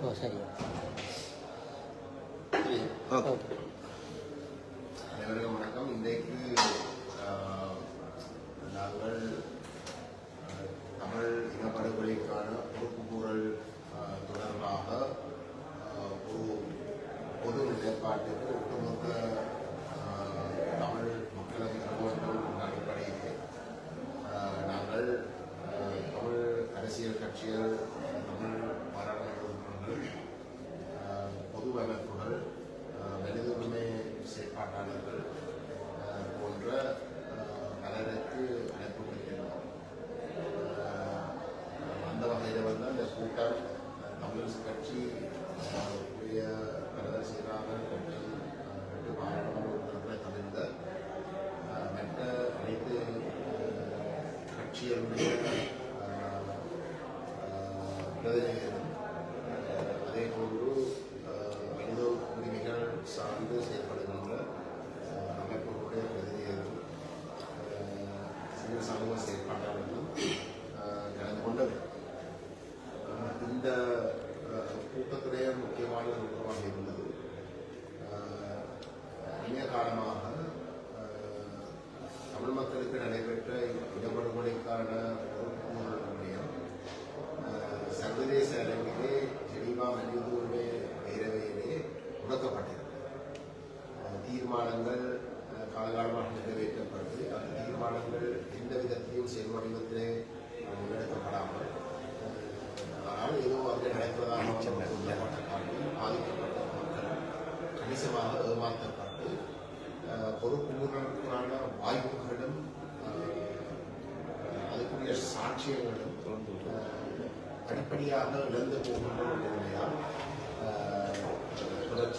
ஓ சரி. அனைவருக்கும் வணக்கம். இன்றைக்கு நாங்கள் தமிழ் இனப்படுகொலைக்கான பொறுப்புக்கூறல் தொடர்பாக ஒரு பொது நிலைப்பாட்டுக்கு ஒட்டுமொத்த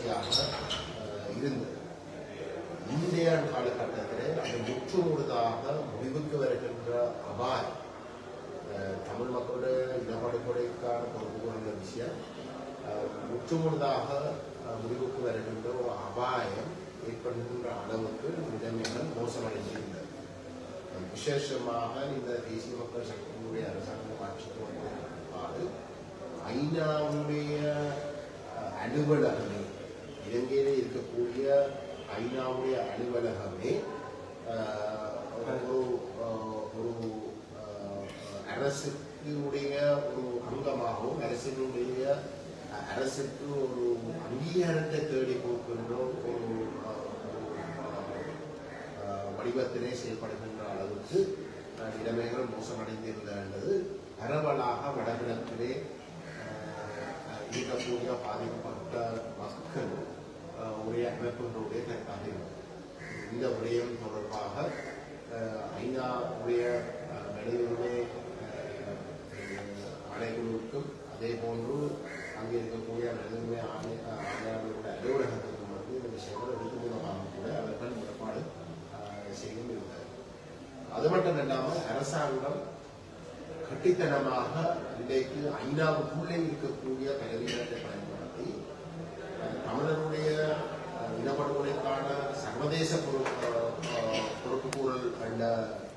தொடர்ச்சியாக இருந்தது. இந்திய காலகட்டத்திலே அது முற்று முழுதாக முடிவுக்கு வருகின்ற அபாய் தமிழ் மக்களுடைய இனப்படுகொலைக்கான பொறுப்புகளுள்ள விஷயம் முற்று முழுதாக முடிவுக்கு வருகின்ற ஒரு அபாயம் ஏற்படுகின்ற அளவுக்கு நிலைமைகள் மோசமடைந்திருந்தது விசேஷமாக இந்த தேசிய மக்கள் சக்தியினுடைய அரசாங்கம் ஆட்சிக்கு வந்தது ஐநாவுடைய அஹ், அலுவலகமே இலங்கையிலே இருக்கக்கூடிய ஐநாவுடைய அலுவலகமே ஒரு ஒரு அரசுடைய ஒரு அங்கமாகவும் அரசினுடைய அரசுக்கு ஒரு அங்கீகாரத்தை தேடி கொடுக்கின்ற ஒரு ஒரு, வடிவத்திலே செயல்படுகின்ற அளவுக்கு இடமேகள் நிலைமைகள் மோசமடைந்திருந்தது. பரவலாக வடகிழக்கிலே இருக்கக்கூடிய பாதிக்கப்பட்ட மக்கள் உடைய அமைப்புகளுடைய கருத்தாக இந்த விடயம் தொடர்பாக ஐநா உடைய ஆஹ் ஆணைக்குழுவுக்கும் அதே போன்று அங்கே இருக்கக்கூடிய மனித ஆணை ஆணையாளர்களுடைய அலுவலகத்திற்கும் வந்து இந்த விஷயங்கள் எடுத்து மூலமாக கூட. அவர்கள் முறைப்பாடு செய்யும் இருந்தது. அது மட்டும் இல்லாமல் அரசாங்கம் கட்டித்தனமாக இன்றைக்கு ஐநாவுக்குள்ளே இருக்கக்கூடிய கல்வியினத்தை பயன்படுத்தும் இனப்படுகொலைக்கான சர்வதேச பொறுப்புக்கூறல் என்ற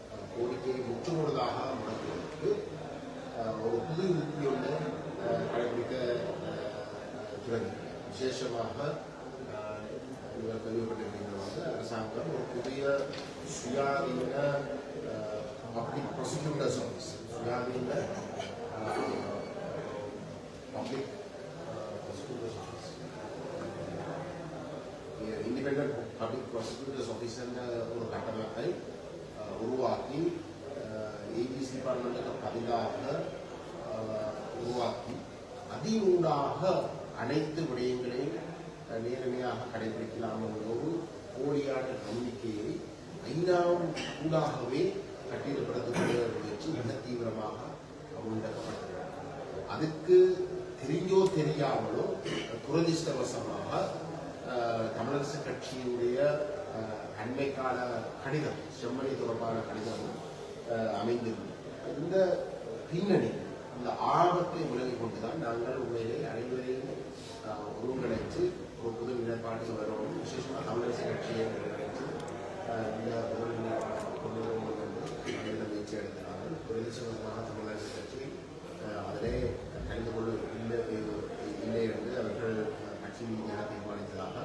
அஹ், கோரிக்கையை முற்றுமுழுதாக முடக்குவதற்கு ஒரு புது யுக்தி ஒன்று கடைபிடிக்க தொடங்கி விசேஷமாக இவர் நீங்கள் அரசாங்கம் ஒரு புதிய சுயாதீன பப்ளிக் ப்ராசிக்யூட்டர்ஸ் ஆஃபீஸ் சுயாதீன public prosecutors office independent public prosecutors office ஒரு கட்டமைப்பை அஹ், உருவாக்கி ஏபிசி டிபார்ட்மெண்ட்டுக்கு பதிலாக உருவாக்கி அதிகூடாக அனைத்து விடயங்களையும் நேர்மையாக கடைபிடிக்கலாம் என்ற ஒரு போலியான நம்பிக்கையை ஐநாவும் கூடாகவே கட்டிடப்படுத்தக்கூடிய முயற்சி மிக தீவிரமாக முன்னெடுக்கப்பட்டது அதுக்கு தெரிஞ்சோ தெரியாமலோ துரதிருஷ்டவசமாக தமிழரசு கட்சியினுடைய அஹ், அண்மைக்கால கடிதம் செம்மொழி தொடர்பான கடிதமும் அமைந்திருந்தது. இந்த பின்னணி இந்த ஆபத்தை விலகி கொண்டுதான் நாங்கள் உண்மையிலே அனைவரையும் ஒருங்கிணைத்து ஒரு புது நிலைப்பாட்டுக்கு வரணும் விசேஷமாக தமிழரசு கட்சியை ஒருங்கிணைத்து இந்த புது நிலைப்பாட்டுக்கு கொண்டு வருவது வந்து முயற்சி எடுக்கிறார்கள் பிரதேசமாக தமிழரசு கட்சி அதிலே கலந்து கொள்ள இல்லை இல்லை கட்சியில் உள்ள தீர்மானித்ததாக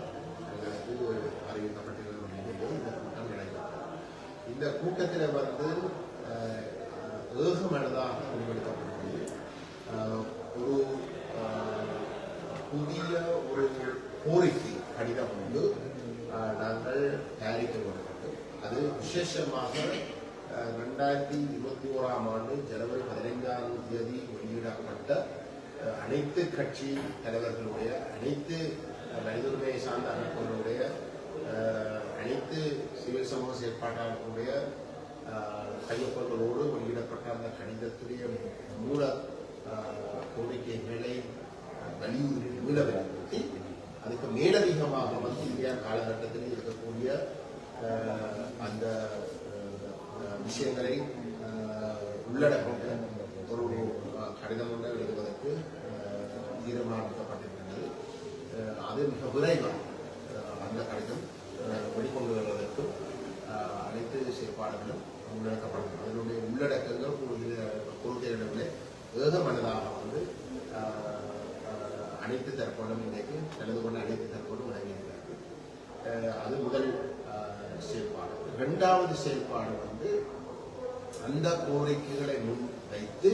எங்களுக்கு அறிவிக்கப்பட்டிருந்த நிலையில் இந்த கூட்டம் நடைபெற்றது இந்த கூட்டத்தில் வந்து uh, ஏகமனதாக முடிவெடுக்கப்பட்டது. Uh, ஒரு uh, புதிய ஒரு கோரிக்கை கடிதம் கொண்டு நாங்கள் தயாரிக்க வேண்டும். அது விசேஷமாக ரெண்டாயிரத்தி இருபத்தி ஓராம் ஆண்டு ஜனவரி பதினைஞ்சாம் தேதி வெளியிடப்பட்ட அனைத்து கட்சி தலைவர்களுடைய அனைத்து அஹ், சார்ந்த அமைப்புகளுடைய அனைத்து சிவில் சமூக செயற்பாட்டாளர்களுடைய கையொப்பங்களோடு வெளியிடப்பட்ட அந்த கடிதத்துடைய மூல கோரிக்கைகளை வலியுறுத்தி மீள வலியுறுத்தி அதுக்கு மேலதிகமாக வந்து இந்தியா காலகட்டத்தில் இருக்கக்கூடிய அந்த விஷயங்களை அஹ், ஒரு கடிதம் ஒன்றை எழுதுவதற்கு தீர்மானிக்கப்பட்டிருக்கிறது அது மிக விரைவாக அந்த கடிதம் வெளிக்கொண்டு வருவதற்கும் அனைத்து செயற்பாடுகளும் முன்னெடுக்கப்படும். அதனுடைய உள்ளடக்கங்கள் கொள்கைகளிலே ஏகமனதாக வந்து அனைத்து தரப்போடும் இன்றைக்கு கலந்து கொண்ட அனைத்து தரப்போடும் வழங்கியிருக்கிறார்கள். அது முதல் செயல்பாடு இரண்டாவது செயல்பாடு வந்து அந்த கோரிக்கைகளை முன் வைத்து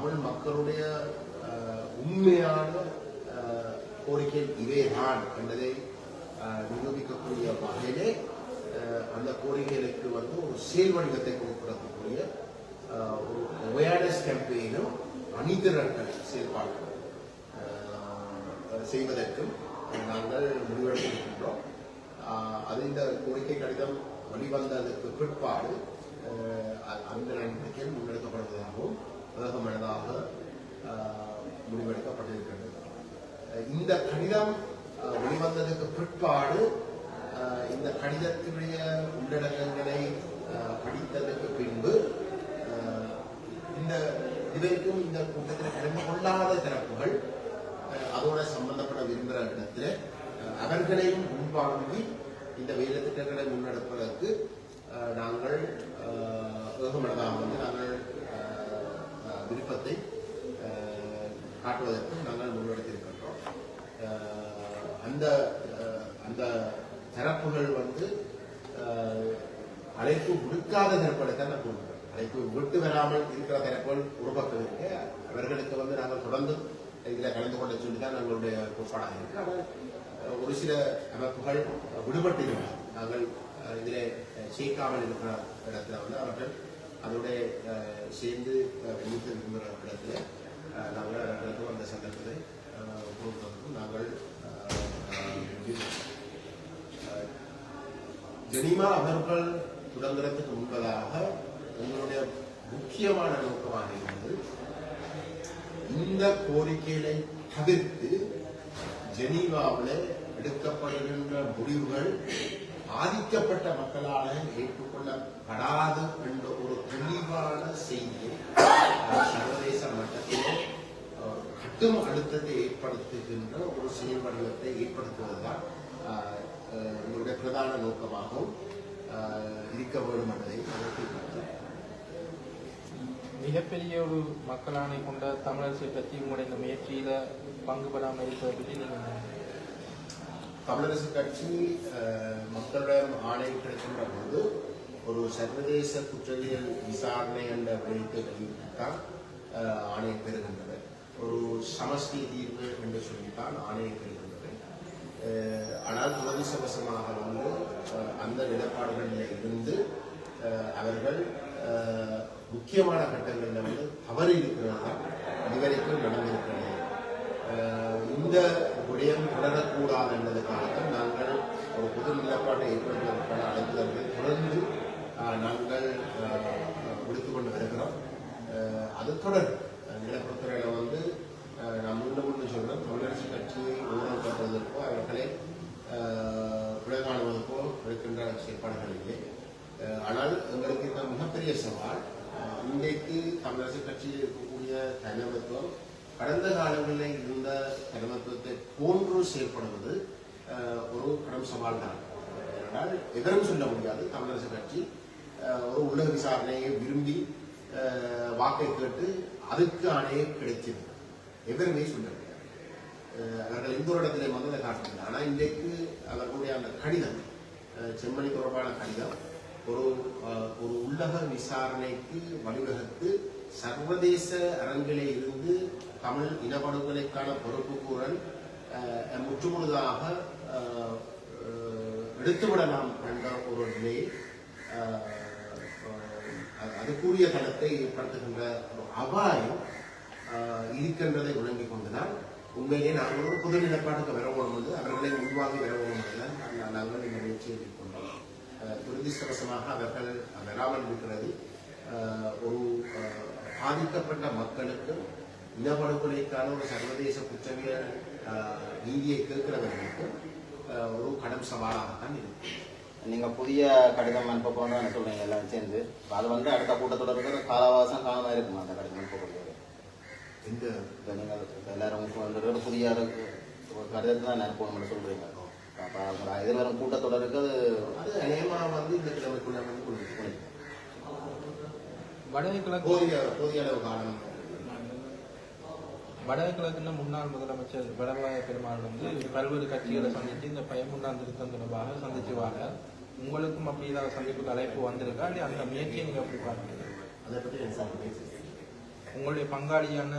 தமிழ் மக்களுடைய உண்மையான கோரிக்கை இவைதான் என்பதை நிரூபிக்கக்கூடிய வகையிலே அந்த கோரிக்கைகளுக்கு வந்து ஒரு செயல் வடிவத்தை கொடுக்கக்கூடிய ஒரு அவேர்னஸ் கேம்பெயினும் அணிதிரட்டல் செயல்பாடுகள் செய்வதற்கும் நாங்கள் முடிவெடுத்திருக்கின்றோம். அது இந்த கோரிக்கை கடிதம் வெளிவந்ததற்கு பிற்பாடு அ- அந்த நடவடிக்கைகள் முன்னெடுக்கப்படுவதாகவும் வேகமனதாக ஆஹ் முடிவெடுக்கப்பட்டிருக்கிறது இந்த கடிதம் வெளிவந்ததற்கு பிற்பாடு ஆஹ் இந்த கடிதத்தினுடைய உள்ளடக்கங்களை ஆஹ் படித்ததற்கு பின்பு ஆஹ் இந்த இதுவரைக்கும் இந்த கூட்டத்தில் கலந்து கொள்ளாத தரப்புகள் அஹ் அதோட சம்பந்தப்பட விரும்புகிற இடத்துல அவர்களையும் முன்வாங்கி இந்த வேலை திட்டங்களை முன்னெடுப்பதற்கு நாங்கள் அஹ், ஏகமனதாக வந்து நாங்கள் விருப்பத்தை காட்டுவதற்கு நாங்கள் முன்னெடுத்திருக்கின்றோம் அந்த அந்த தரப்புகள் வந்து அழைப்பு விடுக்காத தரப்புகளை தான் நான் கூறுகிறேன். அழைப்பு விட்டு வராமல் இருக்கிற தரப்புகள் உருவாக்கம் இருக்கு. அவர்களுக்கு வந்து நாங்கள் தொடர்ந்து இதில் கலந்து கொண்ட சொல்லி தான் நம்மளுடைய கோட்பாடாக இருக்கு. ஆனால் ஒரு சில அமைப்புகள் விடுபட்டு நாங்கள் இதில் இதிலே சேர்க்காமல் இருக்கிற இடத்துல வந்து அவர்கள் அதோட அஹ், சேர்ந்து அஹ், விரும்புகிற இடத்துல அஹ், நாங்கள் அவர்களுக்கு அந்த சந்தர்ப்பத்தை அஹ், கொடுப்பதற்கும் நாங்கள் ஜெனிமா அவர்கள் தொடங்குறதுக்கு முன்பதாக உங்களுடைய முக்கியமான நோக்கமாக இருந்தது இந்த கோரிக்கைகளை தவிர்த்து ஜெனீவாவில் எடுக்கப்படுகின்ற முடிவுகள் பாதிக்கப்பட்ட மக்களால ஏற்றுக்கொள்ளப்படாது என்ற ஒரு தெளிவான செய்தியை சர்வதேச மட்டத்திலே கட்டும் அழுத்தத்தை ஏற்படுத்துகின்ற ஒரு செயல் வடிவத்தை ஏற்படுத்துவதுதான் எங்களுடைய பிரதான நோக்கமாகவும் இருக்க வேண்டும் என்பதை மிகப்பெரிய ஒரு மக்களானை கொண்ட தமிழரசை பற்றி உங்களுடைய இந்த முயற்சியில பங்குபடாமல் இருப்பதை பற்றி நீங்க தமிழரசு கட்சி மக்களிடம் ஆணை கிடைக்கின்ற போது ஒரு சர்வதேச குற்றவியல் விசாரணை என்ற விடயத்தை வெளியிட்டுத்தான் அஹ், பெறுகின்றது. ஒரு சமஷ்டி தீர்வு என்று சொல்லித்தான் ஆணையை பெறுகின்றது. ஆனால் துரதிசவசமாக வந்து அந்த நிலப்பாடுகளில் இருந்து அவர்கள் முக்கியமான கட்டங்களில் வந்து தவறி இருக்கிறதா தான் இதுவரைக்கும் நடந்திருக்கிறது இந்த விடயம் தொடரக்கூடாது என்பதற்காக நாங்கள் ஒரு புது நிலப்பாட்டை ஏற்படுத்துவதற்கான அழைப்புதல்களை தொடர்ந்து நாங்கள் அஹ், கொண்டு வருகிறோம். அது தொடர் நிலப்பரத்துறையில் வந்து நாம் நான் மீண்டும் மீண்டும் சொல்றேன். தமிழரசு கட்சியை உருவாக்கப்படுவதற்கோ அவர்களை அஹ், இருக்கின்ற செயற்பாடுகள் இல்லை. ஆனால் எங்களுக்கு இந்த மிகப்பெரிய சவால் இன்றைக்கு தமிழரசு கட்சியில் இருக்கக்கூடிய தலைமைத்துவம் கடந்த காலங்களில் இருந்த தலைமைத்துவத்தை ஒன்று செயல்படுவது ஒரு கடும் சவால் தான் ஏனென்றால் எவரும் சொல்ல முடியாது தமிழரசு கட்சி ஒரு உலக விசாரணையை விரும்பி வாக்கை கேட்டு அதுக்கு ஆணையை கிடைச்சது எவருமே சொல்ல முடியாது. அவர்கள் எந்த ஒரு இடத்திலே வந்து அதை காட்டவில்லை ஆனால் இன்றைக்கு அவர்களுடைய அந்த கடிதம் செம்மணி தொடர்பான கடிதம் ஒரு ஒரு உள்ளக விசாரணைக்கு வழிவகுத்து சர்வதேச அரங்கிலே இருந்து தமிழ் இனப்படுகொலைக்கான பொறுப்புக்கூறல் முற்றுமுழுதாக எடுத்துவிடலாம் என்ற ஒரு நிலையை அதுக்குரிய தளத்தை ஏற்படுத்துகின்ற ஒரு அபாயம் இருக்கின்றதை விளங்கிக் கொண்டுதான் உண்மையிலே நாங்கள் ஒரு புது நிலப்பாட்டுக்கு வரவோம் என்று அவர்களை உள்வாங்கி வரவோம் என்றுதான் நான் நாங்கள் இந்த முயற்சியை மேற்கொண்டோம். அஹ், அவர்கள் வராமல் இருக்கிறது. ஒரு பாதிக்கப்பட்ட மக்களுக்கு இனப்படுகொலைக்கான ஒரு சர்வதேச குற்றவியல் அஹ், நீதியை கேட்கிறவர்களுக்கு அஹ், ஒரு கடும் சவாலாகத்தான் இருக்கு. நீங்க புதிய கடிதம் அனுப்ப போறோம்னு சொல்றீங்க எல்லாம் சேர்ந்து. அது வந்து அடுத்த கூட்டத்தொடர் இருக்கிற காலவாசம் காலமா இருக்குமா அந்த கடிதம் அனுப்பக்கூடியது இந்த நீங்கள் எல்லாரும் வந்து ஒரு புதிய ஒரு கடிதத்தை தான் அனுப்பணும்னு சொல்றீங்க. அப்போ அவங்க எதிர்வரும் கூட்டத்தொடருக்கு அது அது அநேகமாக வந்து இந்த கிழமைக்குள்ள வந்து வடகிழக்கு போதிய போதிய அளவு காலம் வடகிழக்குன்னு முன்னாள் முதலமைச்சர் வடவாய பெருமாள் வந்து பல்வேறு கட்சிகளை சந்தித்து இந்த பயமுண்டான் திருத்தம் தொடர்பாக சந்திச்சு வாங்க உங்களுக்கும் அப்படி ஏதாவது சந்திப்புக்கு அழைப்பு வந்திருக்கா? இல்லை அந்த முயற்சியை நீங்க எப்படி பார்க்குறீங்க? அதை பற்றி. உங்களுடைய பங்காளியான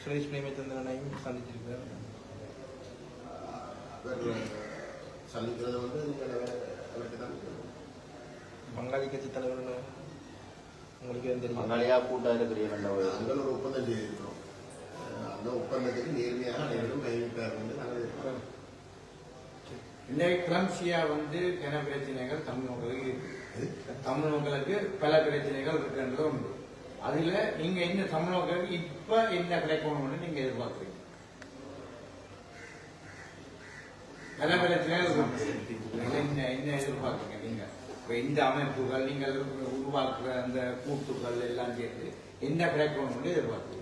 சுரேஷ் பிரேமச்சந்திரனையும் சந்திச்சிருக்காரு அவர் சந்திக்கிறது வந்து நீங்கள் அவருக்கு தான் பங்காளி கட்சி தலைவர்கள் உங்களுக்கு தெரியும்? பங்காளியா கூட்டம் இருக்கிறீங்க ஒரு நாங்கள் ஒப்பந்தம் செய்திருக்கிறோம் அஹ் அந்த ஒப்பந்தத்துக்கு நேர்மையாக அனைவரும் கைவிட்டார் வந்து நாங்கள் இந்த கிளம்சியா வந்து கன பிரச்சனைகள்? தமிழ் மக்களுக்கு இருக்கு. பல பிரச்சனைகள் இருக்குன்றது உண்டு. அதுல நீங்க இந்த தமிழ் மக்களுக்கு இப்ப என்ன கிடைக்கணும்னு நீங்க எதிர்பார்க்குறீங்க? பல பிரச்சனைகள் என்ன என்ன எதிர்பார்க்குறீங்க நீங்க? இப்ப இந்த அமைப்புகள் நீங்கள் உருவாக்குற அந்த கூட்டுகள் எல்லாம் சேர்த்து என்ன கிடைக்கணும்னு எதிர்பார்க்குறீங்க?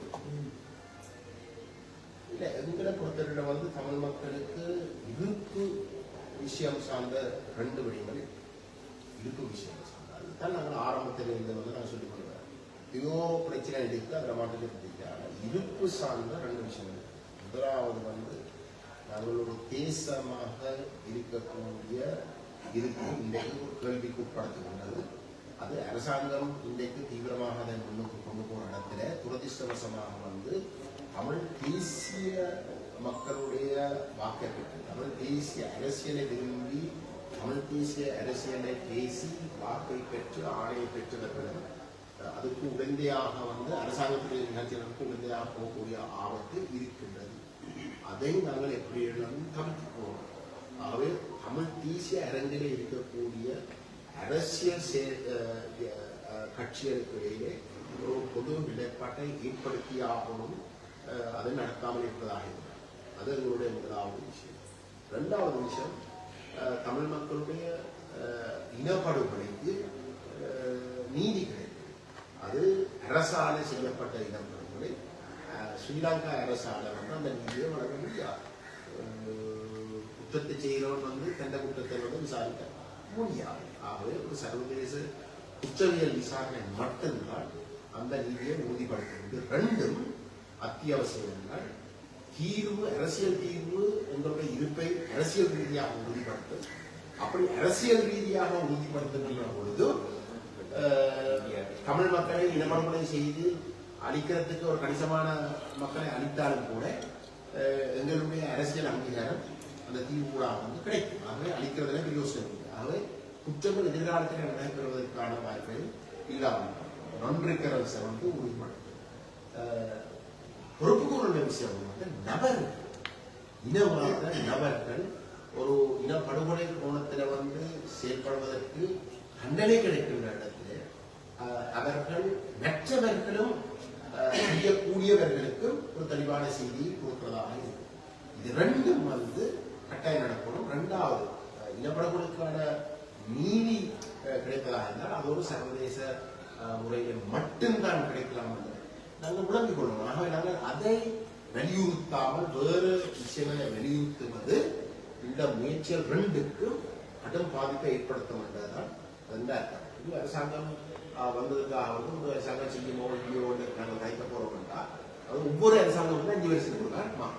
இல்லை எங்களை பொறுத்தவரையில வந்து தமிழ் மக்களுக்கு இருப்பு விஷயம் சார்ந்த ரெண்டு வழிகள் இருப்பு விஷயம் சார்ந்த. அதுதான் நாங்கள் ஆரம்பத்தில் இருந்து வந்து நான் சொல்லிக் கொடுக்குறேன் ஐயோ பிரச்சனை எடுத்து அதில் மாட்டத்தை பிடிக்காது இருப்பு சார்ந்த ரெண்டு விஷயங்கள் முதலாவது வந்து நாங்கள் ஒரு தேசமாக இருக்கக்கூடிய இருப்பு இன்றைக்கு ஒரு கேள்விக்கு உட்படுத்துகின்றது அது அரசாங்கம் இன்றைக்கு தீவிரமாக அதை முன்னுக்கு கொண்டு போகிற இடத்துல துரதிருஷ்டவசமாக வந்து தமிழ் தேசிய மக்களுடைய வாக்கை பெற்று தமிழ் தேசிய அரசியலை விரும்பி தமிழ் தேசிய அரசியலை பேசி வாக்கை பெற்று ஆணையை பெற்றவர்களும் அதுக்கு உடந்தையாக வந்து அரசாங்கத்துடைய நிகழ்ச்சிகளுக்கு உடந்தையாக போகக்கூடிய ஆபத்து இருக்கின்றது. அதை நாங்கள் எப்படி எல்லாம் தவிர்த்து ஆகவே தமிழ் தேசிய அரங்கிலே இருக்கக்கூடிய அரசியல் சே- கட்சிகளுக்கு இடையே ஒரு பொது நிலைப்பாட்டை ஏற்படுத்தியாகணும். அது நடக்காமல் இருப்பதாக இருந்தார் அது எங்களுடைய முதலாவது விஷயம். ரெண்டாவது விஷயம் தமிழ் மக்களுடைய இனப்படுகொலைக்கு நீதி கிடைக்கும் அது அரசால செய்யப்பட்ட இனப்படுகொலை. ஸ்ரீலங்கா அரசால வந்து அந்த நீதியை வழங்க முடியாது. குற்றத்தை செய்கிறவன் வந்து தந்த குற்றத்தை வந்து விசாரிக்க முடியாது. ஆகவே ஒரு சர்வதேச குற்றவியல் விசாரணை மட்டும்தான் அந்த நீதியை உறுதிப்படுத்துகிறது. ரெண்டும் அத்தியாவசியங்கள். என்றால் தீர்வு அரசியல் தீர்வு எங்களுடைய இருப்பை அரசியல் ரீதியாக உறுதிப்படுத்தும். அப்படி அரசியல் ரீதியாக உறுதிப்படுத்துகின்ற பொழுது தமிழ் மக்களை இனப்படுகொலை செய்து அழிக்கிறதுக்கு ஒரு கணிசமான மக்களை அழித்தாலும் கூட எங்களுடைய அரசியல் அங்கீகாரம் அந்த தீர்வுகளாக வந்து கிடைக்கும். ஆகவே அழிக்கிறதுல பெரிய யோசனை ஆகவே குற்றங்கள் எதிர்காலத்தில் நடைபெறுவதற்கான வாய்ப்புகள் இல்லாமல் நன்றிக்கிறத வந்து உறுதிப்படுத்தும். அஹ், விஷயம் வந்து நபர் இனவாத நபர்கள் ஒரு இனப்படுகொலை கோணத்தில் வந்து செயல்படுவதற்கு தண்டனை கிடைக்கின்ற இடத்துல அவர்கள் மற்றவர்களும் செய்யக்கூடியவர்களுக்கும் ஒரு தெளிவான செய்தியை கொடுக்கிறதாக இருக்கும் இது ரெண்டும் வந்து கட்டாயம் நடக்கணும் ரெண்டாவது இனப்படுகொலைக்கான நீதி கிடைப்பதாக இருந்தால் அது ஒரு சர்வதேச முறையில் மட்டும்தான் கிடைக்கலாம் என்று நாங்கள் விளங்கிக் கொள்ளணும் ஆகவே நாங்கள் அதை வலியுறுத்தாமல் வேறு விஷயங்களை வலியுறுத்துவது இந்த முயற்சிகள் ரெண்டுக்கும் கடும் பாதிப்பை ஏற்படுத்தும் என்றதுதான் அந்த அர்த்தம் இது அரசாங்கம் ஆஹ், வந்ததுக்காக வந்து அரசாங்கம் செய்யுமோ இல்லையோ நாங்கள் கைக்க போறோம் அது ஒவ்வொரு அரசாங்கம் வந்து அஞ்சு வருஷத்துக்கு ஒரு மாறும்.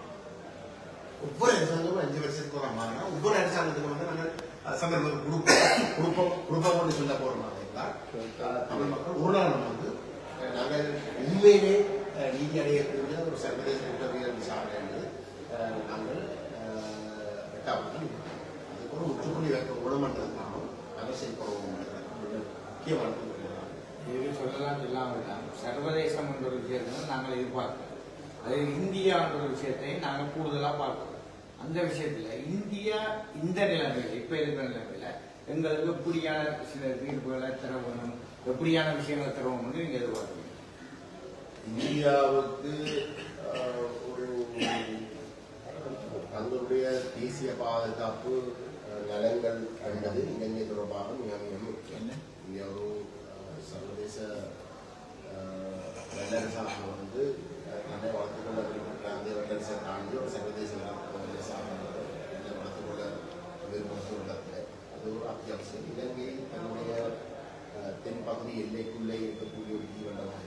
ஒவ்வொரு அரசாங்கமும் அஞ்சு வருஷத்துக்கு ஒரு மாறினா ஒவ்வொரு அரசாங்கத்துக்கு வந்து நாங்கள் சந்தர்ப்பம் குடுப்பம். குடுப்பம். குடுப்பம் சொல்ல போறோம். தமிழ் மக்கள் ஒரு நாள் வந்து நாங்கள் உண்மையிலே நீதி அடையக்கூடிய ஒரு சர்வதேச குற்றவியல் விசாரணை என்று நாங்கள் அஹ், எட்டாவது நாள் அதுக்கு ஒரு முற்றுப்புள்ளி வைக்க குணமன்றதுனாலும் நாங்கள் செயல்படுவோம் முக்கியமான இது சொல்லலாம் இல்லாமல் தான் சர்வதேசம் என்ற ஒரு விஷயத்தை நாங்கள் எதிர்பார்க்கிறோம். அது இந்தியா என்ற ஒரு விஷயத்தை நாங்கள் கூடுதலாக பார்க்கிறோம். அந்த விஷயத்தில் இந்தியா இந்த நிலைமையில் இப்போ இருக்கிற நிலைமையில் எங்களுக்கு எப்படியான சில தீர்ப்புகளை தர வேணும் எப்படியான விஷயங்களை தருவோம்னு நீங்கள் எதிர்பார்க்கணும் இந்தியாவுக்கு ஒரு தங்களுடைய தேசிய பாதுகாப்பு நலன்கள் என்பது இலங்கை தொடர்பாக மிக மிக முக்கியம். இந்தியா ஒரு சர்வதேச வல்லரசாக வந்து தன்னை வளர்த்துக் கொள்ள விரும்புகிற அந்த வல்லரசை தாண்டி ஒரு சர்வதேச வல்லரசாக தன்னை வளர்த்துக் கொள்ள விரும்புகிற இடத்துல அது ஒரு அத்தியாவசியம். இலங்கை தன்னுடைய அஹ், தென்பகுதி எல்லைக்குள்ளே இருக்கக்கூடிய ஒரு தீவண்டமாக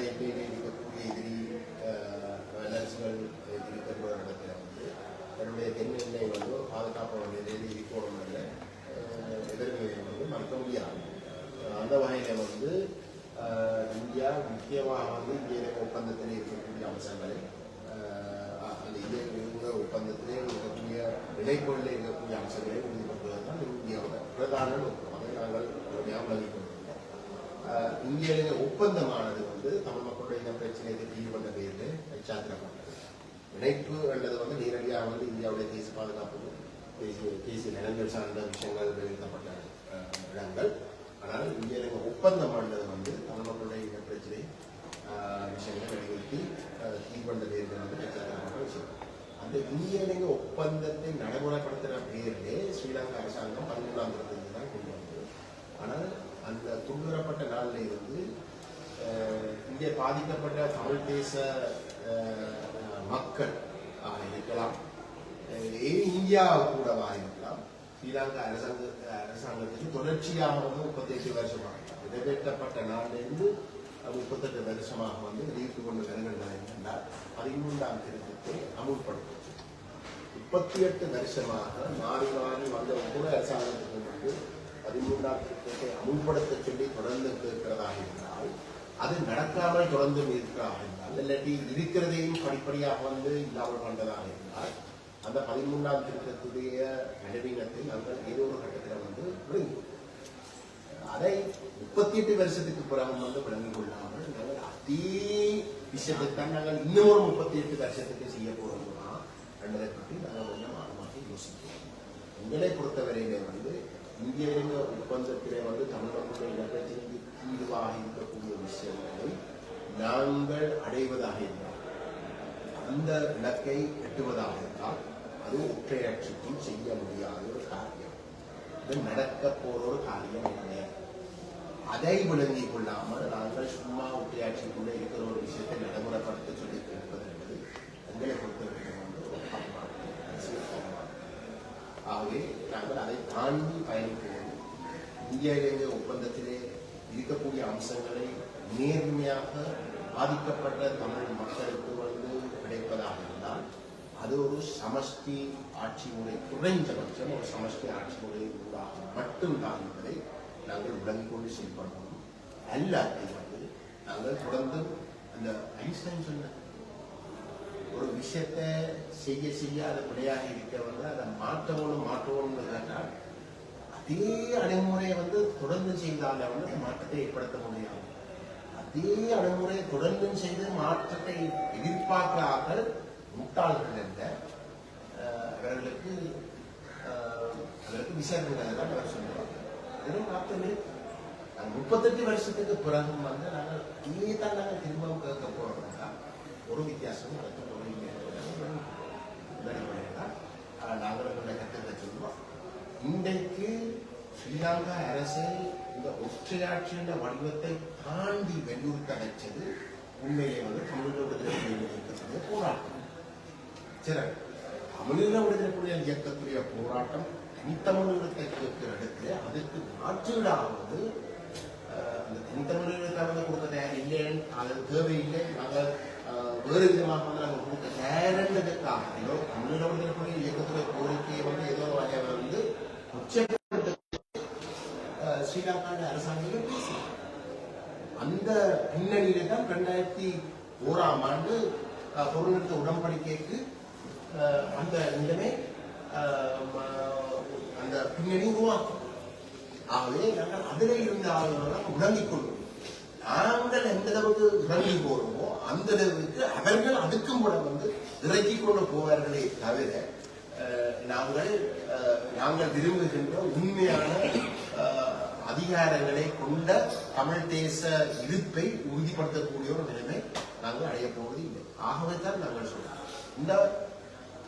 அதன் இருக்கக்கூடிய எதிரி அஹ், வல்லரசுகள் இருக்கின்ற இடத்துல வந்து தன்னுடைய தென் எல்லை வந்து பாதுகாப்பான பாதுகாப்பு நிலையில் இருக்கணும் என்ற அஹ், எதிர்நிலையை வந்து மறுக்க முடியாது. அந்த வகையில வந்து இந்தியா முக்கியமாக வந்து இந்திய ஒப்பந்தத்தில் இருக்கக்கூடிய அம்சங்களை அஹ், அந்த இந்திய ஒப்பந்தத்திலே இருக்கக்கூடிய இணைப்புகளில் இருக்கக்கூடிய அம்சங்களை உறுதிப்படுத்துவது தான் இந்தியாவோட பிரதான நோக்கம். அதை நாங்கள் முழுமையாக விளங்கிக் கொண்டிருக்கிறோம். ஒப்பந்தமானது வந்து தமிழ் மக்களுடைய இந்த பிரச்சனையை தீர்வு பண்ண பேரில் சாத்திரப்பட்டது இணைப்பு என்றது வந்து நேரடியாக வந்து இந்தியாவுடைய தேசிய பாதுகாப்பு தேசிய தேசிய நிலங்கள் சார்ந்த விஷயங்கள் வெளியிடப்பட்ட இடங்கள். ஆனால் இந்திய ஒப்பந்தம் ஆனது வந்து தமிழ் மக்களுடைய இந்த பிரச்சனை விஷயங்களை வலியுறுத்தி தீர்வு பண்ண பேரில் வந்து சாத்திரப்பட்ட விஷயம். அந்த இந்திய ஒப்பந்தத்தை நடைமுறைப்படுத்துகிற பேரிலே ஸ்ரீலங்கா அரசாங்கம் பதிமூணாம் தேதி தான் கொண்டு வந்தது. ஆனால் அந்த கொண்டு நாளில் இருந்து இங்கே பாதிக்கப்பட்ட தமிழ் தேச மக்கள் ஆக இருக்கலாம். ஏன் இந்தியா கூடவா இருக்கலாம். ஸ்ரீலங்கா அரசாங்க அரசாங்கத்துக்கு தொடர்ச்சியாக வந்து முப்பத்தெட்டு வருஷமாக நிறைவேற்றப்பட்ட நாளிலிருந்து முப்பத்தெட்டு வருஷமாக வந்து நீர்த்து கொண்டு வருகின்றன என்றால் பதிமூன்றாம் திருத்தத்தை அமுல்படுத்தும். முப்பத்தி எட்டு வருஷமாக மாறி மாறி வந்த கூட அரசாங்கத்துக்கு வந்து பதிமூன்றாம் திருத்தத்தை அமுல்படுத்த சொல்லி தொடர்ந்து இருக்கிறதாக இருந்தால் அது நடக்காமல் தொடர்ந்து இருக்கிறதாக இருந்தால் இல்லாட்டி இருக்கிறதையும் படிப்படியாக வந்து இல்லாமல் கொண்டதாக இருந்தால் அந்த பதிமூன்றாம் திருத்தத்துடைய நடுவீனத்தை நாங்கள் ஏதோ ஒரு கட்டத்தில் வந்து அதை முப்பத்தி எட்டு வருஷத்துக்கு பிறகு வந்து விளங்கிக் கொள்ளாமல் நாங்கள் அதே விஷயத்தைத்தான் நாங்கள் இன்னொரு முப்பத்தி எட்டு வருஷத்துக்கு செய்ய போறோம்னா என்பதை பற்றி நாங்கள் கொஞ்சம் ஆழமாக யோசிக்கிறோம். எங்களை பொறுத்தவரையிலே வந்து இந்திய ஒப்பந்தத்திலே வந்து தமிழர்களுடைய இலக்கத்திற்கு தீர்வாக இருக்கக்கூடிய விஷயங்களை நாங்கள் அடைவதாக இருந்தால் அந்த இலக்கை எட்டுவதாக இருந்தால் அது ஒற்றையாட்சிக்கும் செய்ய முடியாத ஒரு காரியம். இது நடக்க போற ஒரு காரியம் இல்லை அதை விளங்கிக் கொள்ளாமல் நாங்கள் சும்மா ஒற்றையாட்சிக்குள்ளே இருக்கிற ஒரு விஷயத்தை நடைமுறைப்படுத்த சொல்லி கேட்பது என்பது எங்களை பொறுத்தவரைக்கும் வந்து ஒரு அரசியல் ஆகவே நாங்கள் அதை தாண்டி பயணிக்கிறது இந்திய இலங்கை ஒப்பந்தத்திலே இருக்கக்கூடிய அம்சங்களை நேர்மையாக பாதிக்கப்பட்ட தமிழ் மக்களுக்கு வந்து கிடைப்பதாக இருந்தால் அது ஒரு சமஷ்டி ஆட்சி முறை குறைந்தபட்சம் ஒரு சமஷ்டி ஆட்சி முறை ஊடாக மட்டும்தான் என்பதை நாங்கள் விளங்கிக் கொண்டு செயல்படணும் அல்லாதை வந்து நாங்கள் தொடர்ந்து அந்த ஐன்ஸ்டைன் சொன்ன ஒரு விஷயத்தை செய்ய செய்ய அதை விளையாடி இருக்க வந்து அதை மாற்றவனும் மாற்றவனும் கேட்டால் அதே அணுகுமுறையை வந்து தொடர்ந்து செய்தால வந்து மாற்றத்தை ஏற்படுத்த முடியாது. அதே அணுகுமுறையை தொடர்ந்து செய்து மாற்றத்தை எதிர்பார்க்கிற முட்டாள்கள் அல்ல அவர்களுக்கு அவர்களுக்கு தான் அவர் சொல்லுவாங்க இதெல்லாம் அர்த்தம் முப்பத்தெட்டு வருஷத்துக்கு பிறகும் வந்து நாங்கள் இங்கே தான் நாங்கள் திரும்பவும் கேட்க போறோம்னா ஒரு வித்தியாசமும் நடக்க போறீங்க நாங்கள் உங்களை கற்றுக்க சொல்லுவோம். இன்றைக்கு ஸ்ரீலங்கா அரசு இந்த ஒற்றையாட்சியின் வடிவத்தை தாண்டி வலியுறுத்த வச்சது உண்மையிலே வந்து தமிழக விடுதலை இயக்கத்துடைய போராட்டம். சரி தமிழீழ விடுதலை புலிகள் இயக்கத்துடைய போராட்டம் தனித்தமிழகத்தை கேட்கிற இடத்துல அதுக்கு மாற்றீடாவது அந்த தனித்தமிழர்களுக்கு வந்து கொடுக்க தயார் இல்லைன்னு அது தேவையில்லை நாங்கள் வேறு விதமாக வந்து நாங்கள் கொடுக்க நேரண்டதுக்காக ஏதோ தமிழக விடுதலை இயக்கத்துடைய கோரிக்கையை வந்து ஏதோ வகையில் வந்து உச்சப்படுத்த அஹ், ஸ்ரீலங்காவுடைய அரசாங்கம் பேசுகிறாங்க அந்த பின்னணியில தான் ரெண்டாயிரத்தி ஓராம் ஆண்டு அஹ், உடன்படிக்கைக்கு அஹ், அந்த நிலைமை அந்த பின்னணி உருவாக்கும். ஆகவே நாங்கள் அதில் இருந்த ஆளுநர்கள் விளங்கிக் கொள்வோம். நாங்கள் எந்த அளவுக்கு இறங்கி போறோமோ அந்த அளவுக்கு அவர்கள் அதுக்கும் கூட வந்து இறக்கி கொண்டு போவார்களே தவிர நாங்கள் அஹ், நாங்கள் விரும்புகின்ற உண்மையான அதிகாரங்களை கொண்ட தமிழ் தேச இருப்பை உறுதிப்படுத்தக்கூடிய ஒரு நிலைமை நாங்கள் அடைய போவது இல்லை. ஆகவே தான் நாங்கள் சொல்றோம். இந்த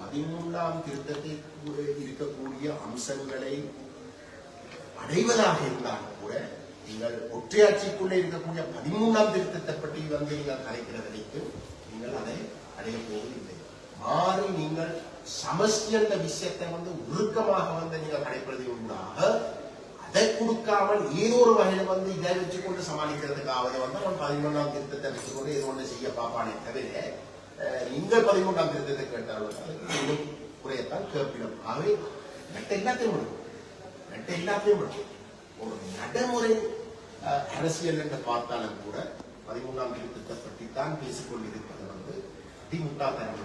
பதிமூன்றாம் திருத்தத்தை கூட இருக்கக்கூடிய அம்சங்களை அடைவதாக இருந்தாலும் கூட நீங்கள் ஒற்றையாட்சிக்குள்ளே இருக்கக்கூடிய பதிமூன்றாம் திருத்தத்தை பற்றி வந்து நீங்கள் கலைக்கிற வரைக்கும் நீங்கள் அதை அடைய போவதில்லை மாறி நீங்கள் சமஸ்தி என்ற விஷயத்தை வந்து உருக்கமாக வந்து நீங்கள் கடைப்பிடிப்பதாக அதை கொடுக்காமல் ஏதோ ஒரு வகையில வந்து இதை வச்சுக்கொண்டு சமாளிக்கிறதுக்காவது வந்து அவன் பதிமூன்றாம் திருத்தத்தை வச்சுக்கொண்டு ஏதோ ஒன்று செய்ய பார்ப்பானே தவிர அஹ், நீங்கள் பதிமூன்றாம் திருத்தத்தை கேட்டாலும் குறையத்தான் கேட்பிடும் ஆகவே மற்ற எல்லாத்தையும் விடும். மற்ற எல்லாத்தையும் விடும். ஒரு நடைமுறை அரசியல் என்று பார்த்தாலும் கூட பதிமூன்றாம் திருத்தத்தை பற்றி தான் பேசிக்கொண்டிருப்பது வந்து திமுக தரப்பு